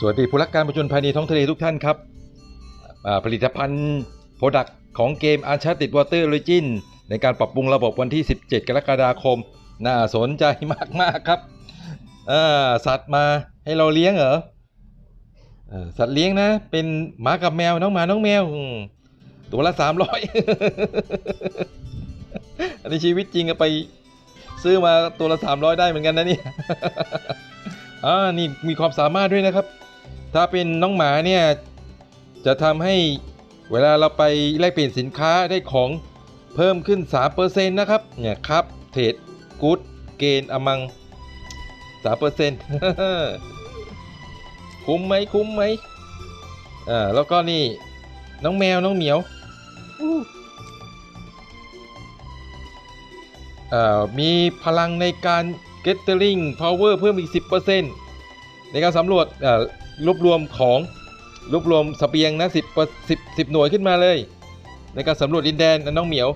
สวัสดีผู้รักการประจนภัยในท้องทะเลทุกท่านครับ ผลิตภัณฑ์โปรดักของเกม Uncharted Water Origin ในการปรับปรุงระบบวันที่ 17 กรกฎาคม น่าสนใจมาก ๆ ครับ สัตว์มาให้เราเลี้ยงเหรอสัตว์เลี้ยงนะ เป็นหมากับแมวน้องหมาน้องแมว ตัวละ 300 อันนี้ชีวิตจริงอะไปซื้อมาตัวละ 300 ได้เหมือนกันนะเนี่ยอ่านี่มีความสามารถด้วยนะครับ ถ้าเป็นน้องหมาเนี่ยจะทำให้เวลาเราไปแลกเปลี่ยนสินค้าได้ของเพิ่มขึ้น 3%นะครับ เนี่ยครับ เทรดกู๊ดเกนอมัง 3%คุ้มไหมคุ้มไหมอ่าแล้วก็นี่ น้องแมวน้องเหมียวอู้อ่ามีพลังในการ Gathering Power เพิ่มอีก 10% ในการสำรวจรวบรวมของรวบรวมสเสบียงนะ10 10 10หน่วยขึ้นมาเลย ในการสำรวจดินแดนน้องเหมียว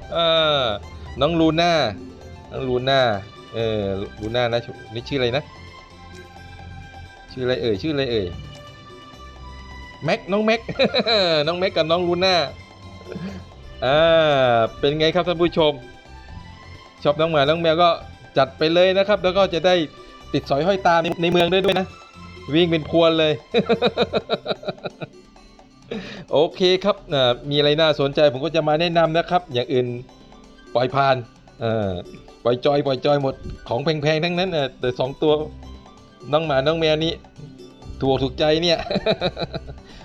น้องลูน่าน้องลูน่าเออลูน่านะนี่ชื่ออะไรนะ ชื่ออะไรเอ่ยชื่ออะไรเอ่ยแม็กน้องแม็กน้องแม็กกับน้องลูน่าอ่าเป็นไงครับท่านผู้ชมชอบน้องหมาน้องแมวก็จัดไปเลยนะครับ แล้วก็จะได้ติดสอยห้อยตาในในเมืองด้วยด้วยนะ วิ่งเป็นพวนเลย โอเคครับอ่ามีอะไรน่าสนใจผมก็จะมาแนะนำนะครับ อย่างอื่นปล่อยผ่านปล่อยจอยปล่อยจอยหมดของแพงๆทั้งนั้นแต่สองตัวน้องหมาน้องแมวนี้ถูกอกถูกใจเนี่ย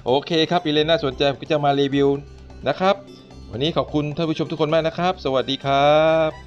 โอเคครับมีอะไรน่าสนใจผมก็จะมารีวิวนะครับ วันนี้ขอบคุณท่านผู้ชมทุกคนมากนะครับ สวัสดีครับ